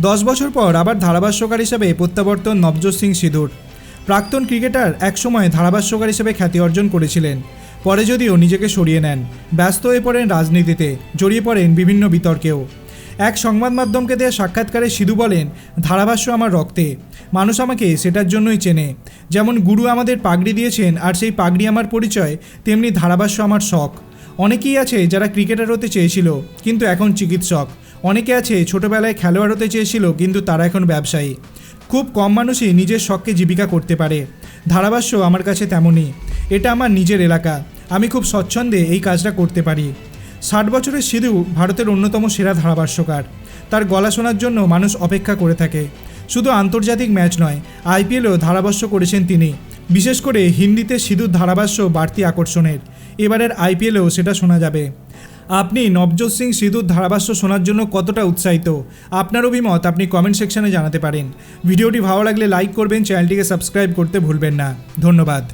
দশ বছর পর আবার ধারাভাষ্যকার হিসেবে প্রত্যাবর্তন নবজোৎ সিং সিধুর। প্রাক্তন ক্রিকেটার একসময় ধারাভাষ্যকার হিসেবে খ্যাতি অর্জন করেছিলেন। পরে যদিও নিজেকে সরিয়ে নেন, ব্যস্ত হয়ে পড়েন রাজনীতিতে, জড়িয়ে পড়েন বিভিন্ন বিতর্কেও। এক সংবাদ মাধ্যমকে দেওয়া সাক্ষাৎকারে সিধু বলেন, ধারাভাষ্য আমার রক্তে। মানুষ আমাকে সেটার জন্যই চেনে। যেমন গুরু আমাদের পাগড়ি দিয়েছেন, আর সেই পাগড়ি আমার পরিচয়, তেমনি ধারাভাষ্য আমার শখ। অনেকেই আছে যারা ক্রিকেটার হতে চেয়েছিল, কিন্তু এখন চিকিৎসক। অনেকে আছে ছোটবেলায় খেলোয়াড় হতে চেয়েছিল, কিন্তু তারা এখন ব্যবসায়ী। খুব কম মানুষই নিজের শখকে জীবিকা করতে পারে। ধারাভাষ্য আমার কাছে তেমনই। এটা আমার নিজের এলাকা। আমি খুব স্বচ্ছন্দে এই কাজটা করতে পারি। ষাট বছরের সিধু ভারতের অন্যতম সেরা ধারাভাষ্যকার। তার গলা শোনার জন্য মানুষ অপেক্ষা করে থাকে। শুধু আন্তর্জাতিক ম্যাচ নয়, আইপিএলও ধারাভাষ্য করেছেন তিনি। বিশেষ করে হিন্দিতে সিঁদুর ধারাভাষ্য বাড়তি আকর্ষণের। এবারের আইপিএলেও সেটা শোনা যাবে। আপনি নবজোৎ সিং সিঁদুর ধারাভাষ্য শোনার জন্য কতটা উৎসাহিত? আপনার অভিমত আপনি কমেন্ট সেকশনে জানাতে পারেন। ভিডিওটি ভালো লাগলে লাইক করবেন চ্যানেলটিকে সাবস্ক্রাইব করতে ভুলবেন না। ধন্যবাদ।